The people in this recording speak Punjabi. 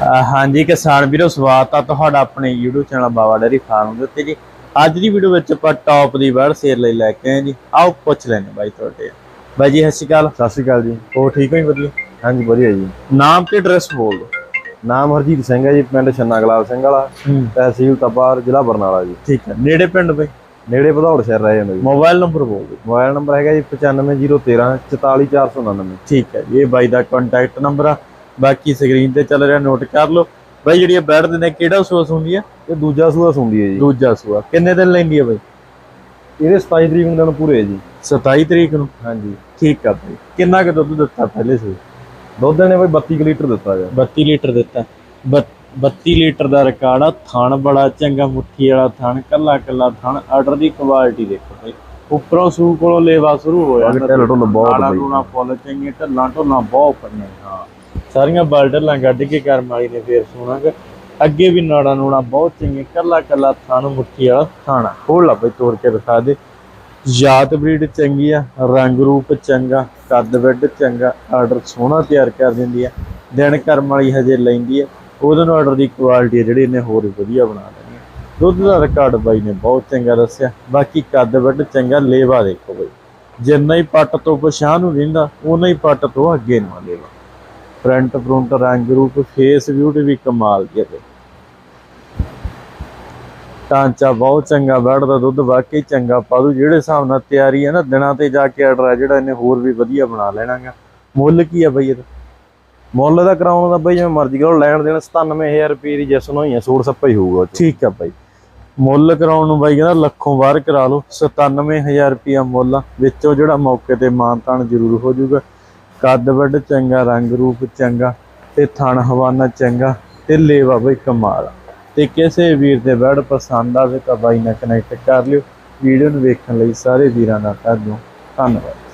ਹਾਂਜੀ ਕਿਸਾਨ ਵੀਰੋ ਸਵਾਗਤ ਆ ਤੁਹਾਡਾ ਆਪਣੇ YouTube channel Bawa dairy farm ਦੇ ਉੱਤੇ ਜੀ। ਅੱਜ ਦੀ ਵੀਡੀਓ ਵਿੱਚ ਆਪਾਂ ਟੌਪ ਦੀ ਬਰਡ ਸੇਲ ਲਈ ਲੈ ਕੇ ਆਏ ਜੀ। ਆਓ ਪੁੱਛ ਲੈਣੇ ਬਾਈ ਤੁਹਾਡੇ। ਬਾਈ ਜੀ ਸਤਿ ਸ਼੍ਰੀ ਅਕਾਲ। ਸਤਿ ਸ਼੍ਰੀ ਅਕਾਲ ਜੀ। ਹੋ ਠੀਕ ਹੋ ਜੀ ਵਧੀਆ? ਹਾਂਜੀ ਵਧੀਆ ਜੀ। ਨਾਮ ਤੇ ਐਡਰੈਸ ਬੋਲ ਦਿਓ। ਨਾਮ ਹਰਜੀਤ ਸਿੰਘ ਹੈ ਜੀ ਪਿੰਡ ਛੰਨਾ ਗਲਾਲ ਸਿੰਘ ਵਾਲਾ। ਤਹਿਸੀਲ ਤਪਾਰ ਜ਼ਿਲ੍ਹਾ ਬਰਨਾਲਾ ਜੀ। ਠੀਕ ਹੈ। ਨੇੜੇ ਪਿੰਡ ਬਾਈ? ਨੇੜੇ ਭਦੌੜ ਸ਼ਹਿਰ ਰਹਿ ਜਾਂਦਾ ਜੀ। ਮੋਬਾਈਲ ਨੰਬਰ ਬੋਲ ਦਿਓ। ਮੋਬਾਈਲ ਨੰਬਰ ਹੈਗਾ ਜੀ 95013 44499 ਠੀਕ ਹੈ ਜੀ ਇਹ ਬਾਈ ਦਾ ਕੰਟੈਕਟ ਨੰਬਰ ਆ। ਬਾਕੀ ਸਕਰੀਨ ਤੇ ਚੱਲ ਰਿਹਾ ਨੋਟ ਕਰ ਲਓ। ਬਾਈ ਜਿਹੜੀ ਬੈਡ ਦੇ ਨੇ ਕਿਹੜਾ ਸੋਸ ਹੁੰਦੀ ਆ? ਇਹ ਦੂਜਾ ਸੂਆ ਸੁੰਦੀ ਹੈ ਜੀ। ਦੂਜਾ ਸੂਆ। ਕਿੰਨੇ ਦਿਨ ਲੈਂਦੀ ਆ ਬਾਈ? ਇਹਦੇ 27 ਤਰੀਕ ਨੂੰ ਦਿਨ ਪੂਰੇ ਹੈ ਜੀ। 27 ਤਰੀਕ ਨੂੰ? ਹਾਂਜੀ। ਠੀਕ ਆ ਬਾਈ। ਕਿੰਨਾ ਕੁ ਦੁੱਧ ਦਿੱਤਾ ਪਹਿਲੇ ਸੀ ਦੁੱਧ ਨੇ ਬਈ 32 ਕੁ ਲੀਟਰ ਦਿੱਤਾ ਜੀ। 32 ਲੀਟਰ ਦਿੱਤਾ। ਬੱਤ- 32 ਲੀਟਰ ਦਾ ਰਿਕਾਰਡ ਆ। ਥਣ ਬੜਾ ਚੰਗਾ ਮੁੱਠੀ ਵਾਲਾ ਥਣ ਕੱਲਾ ਕੱਲਾ ਥਣ। ਆਰਡਰ ਦੀ ਕੁਆਲਿਟੀ ਦੇਖੋ ਭਾਈ ਉੱਪਰੋਂ ਸੂ ਕੋਲੋਂ ਲੇਵਾ ਸ਼ੁਰੂ ਹੋਇਆ। ਢਿੱਲ ਢੁੱਲ ਬਹੁਤ ਬਈ। ਢੱਲਾਂ ਢੁੱਲਾਂ ਬਹੁਤ ਪਈਆਂ। ਹਾਂ। ਸਾਰੀਆਂ ਬਲਡਲਾਂ ਕੱਢ ਕੇ ਕਰਮ ਵਾਲੀ ਨੇ ਫੇਰ ਸੋਣਾਗਾ ਅੱਗੇ ਵੀ ਨਾੜਾ ਨੂੜਾਂ ਬਹੁਤ ਚੰਗੀਆਂ ਕੱਲਾ ਕੱਲਾ ਥਣ ਮੁੱਠੀ ਵਾਲਾ ਥਾਣਾ ਖੋਲ ਲਾ ਬਈ ਤੋੜ ਕੇ ਦਿਖਾ ਦੇ। ਜਾਤ ਬਰੀਡ ਚੰਗੀ ਆ, ਰੰਗ ਰੂਪ ਚੰਗਾ, ਕੱਦ ਵੱਡ ਚੰਗਾ, ਆਰਡਰ ਸੋਹਣਾ ਤਿਆਰ ਕਰ ਦਿੰਦੀ ਆ। ਦਿਨ ਕਰਮ ਵਾਲੀ ਹਜੇ ਲੈਂਦੀ ਆ। ਉਹਦੇ ਨਾਲ ਆਰਡਰ ਦੀ ਕੁਆਲਿਟੀ ਜਿਹੜੀ ਇਹਨੇ ਹੋਰ ਵੀ ਵਧੀਆ ਬਣਾ ਦੇਣੀ ਆ। ਦੁੱਧ ਦਾ ਰਿਕਾਰਡ ਬਾਈ ਨੇ ਬਹੁਤ ਚੰਗਾ ਦੱਸਿਆ। ਬਾਕੀ ਕੱਦ ਵੱਡ ਚੰਗਾ ਲੇਵਾ ਦੇਖੋ ਬਾਈ। ਜਿੰਨਾ ਹੀ ਪੱਟ ਤੋਂ ਪਛਾਣ ਨੂੰ ਰਹਿੰਦਾ ਉਹਨਾਂ ਹੀ ਪੱਟ ਤੋਂ ਅੱਗੇ ਨੂੰ ਲੇਵਾ। ਫਰੰਟ ਫਰੰਟ ਰੰਗ ਰੂਪ ਫੇਸ ਬਿਊਟੀ ਵੀ ਕਮਾਲ ਦੀ ਹੈ। ਢਾਂਚਾ ਬਹੁਤ ਚੰਗਾ ਬੈਠਦਾ ਦੁੱਧ ਵਾਕਈ ਚੰਗਾ ਪਾਦੂ ਜਿਹੜੇ ਹਿਸਾਬ ਨਾਲ ਤਿਆਰੀ ਹੈ ਨਾ ਦਿਨਾਂ ਤੇ ਜਾ ਕੇ ਆਰਡਰ ਹੈ ਜਿਹੜਾ ਇਹਨੇ ਹੋਰ ਵੀ ਵਧੀਆ ਬਣਾ ਲੈਣਾਗਾ। ਮੁੱਲ ਕੀ ਆ ਬਈ ਇਹਦਾ? ਮੁੱਲ ਦਾ ਕਰਾਉਣ ਦਾ ਬਈ ਜਿਵੇਂ ਮਰਜ਼ੀ ਕਰੋ ਲੈਣ ਦੇਣ 97000 ਰੁਪਏ ਦੀ ਜੈਸਨ ਹੋਈ ਹੈ ਸੂਟ ਸੱਪਾ ਹੀ ਹੋਊਗਾ। ਠੀਕ ਆ ਬਾਈ। ਮੁੱਲ ਕਰਾਉਣ ਨੂੰ ਬਾਈ ਕਹਿੰਦਾ ਲੱਖੋਂ ਬਾਹਰ ਕਰਾ ਲਓ 97000 ਰੁਪਿਆ ਮੁੱਲ ਆ। ਵਿੱਚੋਂ ਜਿਹੜਾ ਮੌਕੇ ਤੇ ਮਾਨਤਾਨ ਜ਼ਰੂਰ ਹੋ ਜਾਊਗਾ। ਕੱਦ ਵੱਡ ਚੰਗਾ, ਰੰਗ ਰੂਪ ਚੰਗਾ ਤੇ ਥਣ ਹਵਾਨਾ ਚੰਗਾ ਤੇ ਲੇਵਾ ਬਈ ਕਮਾਲ। ਆ। ਤੇ ਕਿਸੇ ਵੀਰ ਦੇ ਬੈਡ ਪਸੰਦ ਆਵੇ ਤਾਂ ਬਾਈ ਨਾਲ ਕਨੈਕਟ ਕਰ ਲਿਓ। ਵੀਡੀਓ ਨੂੰ ਵੇਖਣ ਲਈ ਸਾਰੇ ਵੀਰਾਂ ਦਾ ਧੰਨਵਾਦ ਧੰਨਵਾਦ।